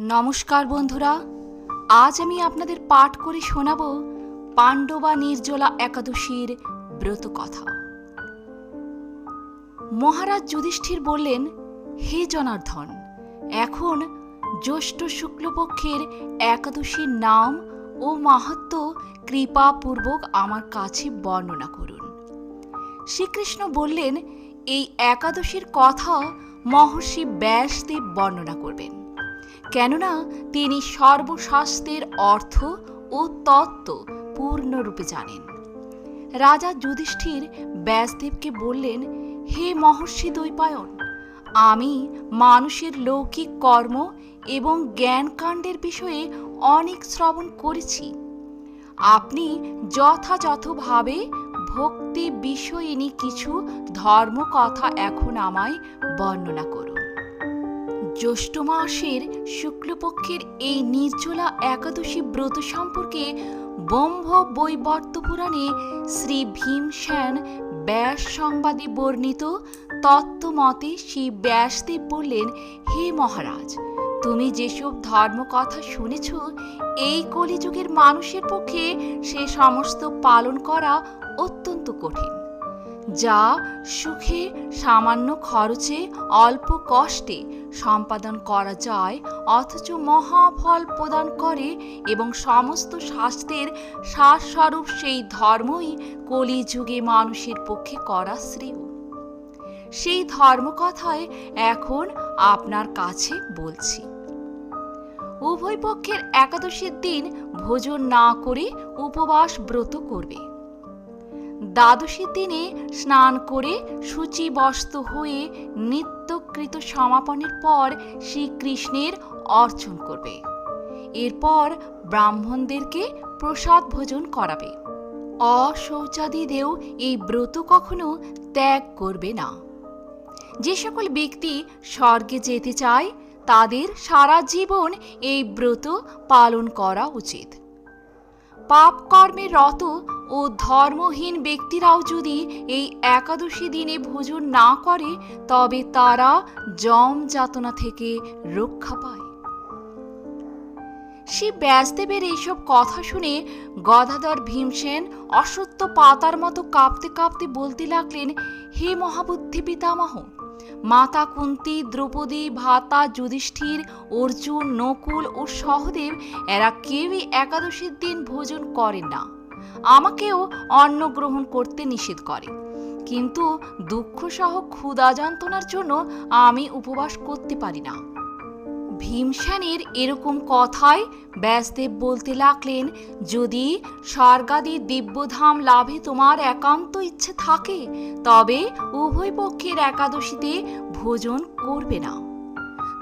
নমস্কার বন্ধুরা, আজ আমি আপনাদের পাঠ করে শোনাব পাণ্ডবা নির্জলা একাদশীর ব্রত কথা। মহারাজ যুধিষ্ঠির বললেন, হে জনার্ধন এখন জ্যৈষ্ঠ শুক্লপক্ষের একাদশীর নাম ও মাহাত্ম কৃপাপূর্বক আমার কাছে বর্ণনা করুন। শ্রীকৃষ্ণ বললেন, এই একাদশীর কথা মহর্ষি ব্যাসদেব বর্ণনা করবেন। কেননা তিনি সর্বশাস্ত্রের অর্থ ও তত্ত্ব পূর্ণরূপে জানেন। রাজা যুধিষ্ঠির ব্যাসদেবকে বললেন, হে মহর্ষি দ্বৈপায়ন, আমি মানুষের লৌকিক কর্ম এবং জ্ঞানকাণ্ডের বিষয়ে অনেক শ্রবণ করেছি। আপনি যথাযথভাবে ভক্তি বিষয়িনী কিছু ধর্ম কথা এখন আমায় বর্ণনা করুন। জ্যৈষ্ঠ মাসের শুক্লপক্ষের এই নির্জলা একাদশী ব্রত সম্পর্কে ব্রহ্ম বৈবর্ত পুরাণে শ্রী ভীমসেন ব্যাস সংবাদে বর্ণিত তত্ত্বমতে শ্রী ব্যাসদেব বললেন, হে মহারাজ, তুমি যেসব ধর্ম কথা শুনেছ, এই কলিযুগের মানুষের পক্ষে সে সমস্ত পালন করা অত্যন্ত কঠিন। যা সুখে সামান্য খরচে অল্প কষ্টে সম্পাদন করা যায়, অথচ মহাফল প্রদান করে এবং সমস্ত শাস্ত্রের শ্বাসস্বরূপ সেই ধর্মই কলিযুগে মানুষের পক্ষে করা শ্রেয়। সেই ধর্মকথায় এখন আপনার কাছে বলছি। উভয় পক্ষের একাদশীর দিন ভোজন না করে উপবাস ব্রত করবে। দ্বাদশীর দিনে স্নান করে সূচিবস্ত হয়ে নিত্যকৃত সমাপনের পর শ্রীকৃষ্ণের অর্চন করবে। এরপর ব্রাহ্মণদেরকে প্রসাদ ভোজন করাবে। অশৌচাদিদেও এই ব্রত কখনো ত্যাগ করবে না। যে সকল ব্যক্তি স্বর্গে যেতে চায়, তাদের সারা জীবন এই ব্রত পালন করা উচিত। পাপ কর্মে রত ও ধর্মহীন ব্যক্তিরাও যদি এই একাদশী দিনে ভোজন না করে, তবে তারা জম যাতনা থেকে রক্ষা পায়। শ্রী ব্যাসদেবের এইসব কথা শুনে গদাধর ভীমসেন অসত্য পাতার মতো কাঁপতে কাঁপতে বলতে লাগলেন, হে মহাবুদ্ধি পিতামহ মাতা কুন্তি, দ্রৌপদী, ভাতা, যুধিষ্ঠির, অর্জুন, নকুল ও সহদেব, এরা কেউই একাদশীর দিন ভোজন করেন না। আমাকেও অন্ন গ্রহণ করতে নিষেধ করে। কিন্তু দুঃখসহ ক্ষুধা যন্ত্রণার জন্য আমি উপবাস করতে পারি না। ভীমসেনের এরকম কথায় ব্যাসদেব বলতে লাগলেন, যদি স্বর্গাদি দিব্যধাম লাভে তোমার একান্ত ইচ্ছে থাকে, তবে উভয় পক্ষের একাদশীতে ভোজন করবে না।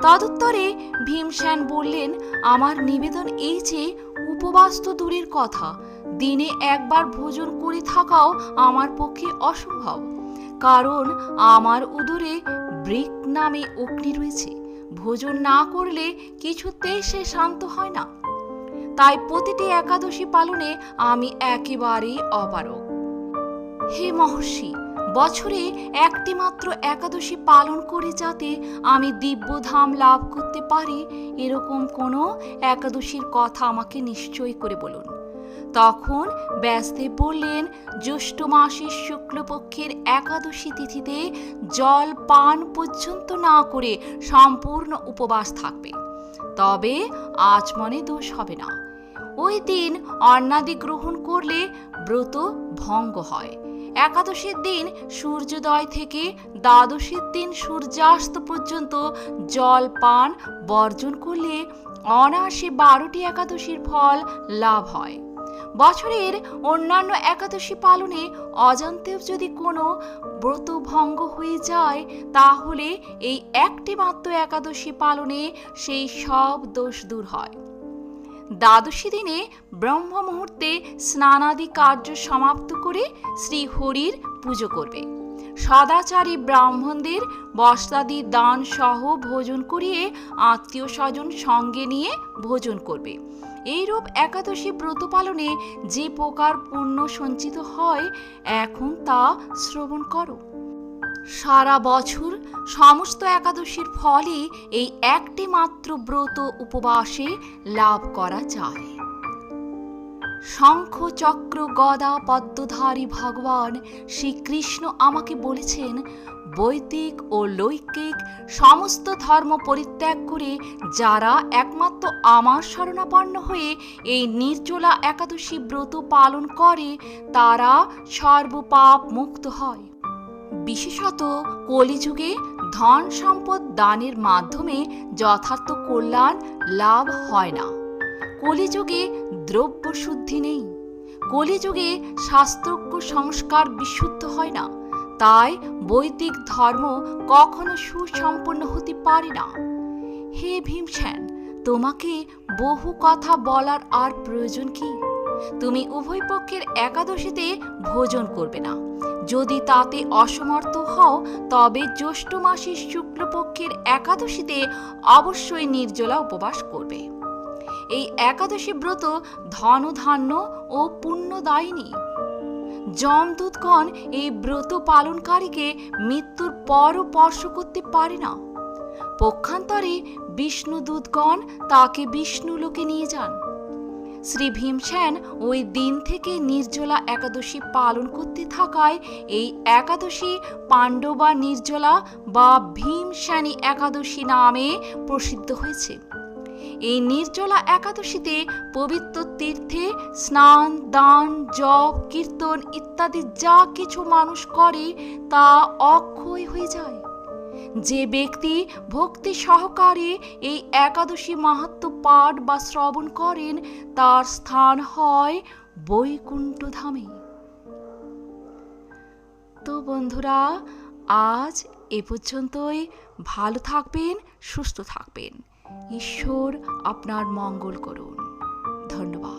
তদুত্তরে ভীমসেন বললেন, আমার নিবেদন এই যে, উপবাস তো দূরের কথা। দিনে একবার ভোজন করে থাকাও আমার পক্ষে অসম্ভব। কারণ আমার উদরে ব্রিক নামে অগ্নি রয়েছে। ভোজন না করলে কিছুতেই সে শান্ত হয় না। তাই প্রতিটি একাদশী পালনে আমি একেবারেই অপারক হে মহর্ষি, বছরে একটি মাত্র একাদশী পালন করে যাতে আমি দিব্যধাম লাভ করতে পারি, এরকম কোনো একাদশীর কথা আমাকে নিশ্চয় করে বলুন। তখন ব্যাসদেব বললেন, জ্যৈষ্ঠ মাসের শুক্লপক্ষের একাদশী তিথিতে জল পান পর্যন্ত না করে সম্পূর্ণ উপবাস থাকবে। তবে আচমনে দোষ হবে না। ওই দিন অন্নাদি গ্রহণ করলে ব্রত ভঙ্গ হয়। একাদশীর দিন সূর্যোদয় থেকে দ্বাদশীর দিন সূর্যাস্ত পর্যন্ত জল পান বর্জন করলে অনায়াসে বারোটি একাদশীর ফল লাভ হয়। বছরের অন্যান্য একাদশী পালনে অজান্তেও যদি কোনো ব্রত ভঙ্গ হয়ে যায়, তাহলে এই একটি মাত্র একাদশী পালনে সেই সব দোষ দূর হয়। দ্বাদশী দিনে ব্রহ্ম মুহূর্তে স্নানাদি কার্য সমাপ্ত করে শ্রী হরির পুজো করবে। সদাচারী ব্রাহ্মণদের বস্তাদি দান সহ ভোজন করিয়ে আত্মীয় স্বজন সঙ্গে নিয়ে ভোজন করবে। এইরূপ একাদশী ব্রত পালনে যে প্রকার পুণ্য সঞ্চিত হয়, এখন তা শ্রবণ করো। সারা বছর সমস্ত একাদশীর ফলে এই একটি মাত্র ব্রত উপবাসে লাভ করা যায়। শঙ্খ চক্র গদা পদ্মধারী ভগবান শ্রীকৃষ্ণ আমাকে বলেছেন বৈদিক ও লৈকিক সমস্ত ধর্ম পরিত্যাগ করে যারা একমাত্র আমার শরণাপন্ন হয়ে এই নির্জলা একাদশী ব্রত পালন করে, তারা সর্বপাপ মুক্ত হয়। বিশেষত কলিযুগে ধন সম্পদ দানের মাধ্যমে যথার্থ কল্যাণ লাভ হয় না। কলিযুগে দ্রব্য শুদ্ধি নেই। কলিযুগে শাস্ত্রজ্ঞ সংস্কার বিশুদ্ধ হয় না। তাই বৈদিক ধর্ম কখনো সুসম্পন্ন হতে পারে না। হে ভীমসেন, তোমাকে বহু কথা বলার আর প্রয়োজন কি? তুমি উভয় পক্ষের একাদশীতে ভোজন করবে না। যদি তাতে অসমর্থ হও, তবে জ্যৈষ্ঠ মাসের শুক্লপক্ষের একাদশীতে অবশ্যই নির্জলা উপবাস করবে। এই একাদশী ব্রত ধনধান্য ও পুণ্যদায়িনী যমদূতগণ এই ব্রত পালনকারীকে মৃত্যুর পরও স্পর্শ করতে পারে না। পক্ষান্তরে বিষ্ণুদূতগণ তাকে বিষ্ণু লোকে নিয়ে যান। শ্রী ভীমসেন ওই দিন থেকে নির্জলা একাদশী পালন করতে থাকায় এই একাদশী পাণ্ডবা নির্জলা বা ভীমসেনী একাদশী নামে প্রসিদ্ধ হয়েছে। এই নির্জলা একাদশীতে পবিত্র তীর্থে স্নান, দান, জপ, কীর্তন ইত্যাদি যা কিছু মানুষ করে তা অক্ষয় হয়ে যায়। যে ব্যক্তি ভক্তি সহকারে এই একাদশী মাহাত্ম পাঠ বা শ্রবণ করেন, তার স্থান হয় বৈকুণ্ঠ ধামে তো বন্ধুরা, আজ এ পর্যন্তই। ভালো থাকবেন, সুস্থ থাকবেন। ঈশ্বর আপনার মঙ্গল করুন। ধন্যবাদ।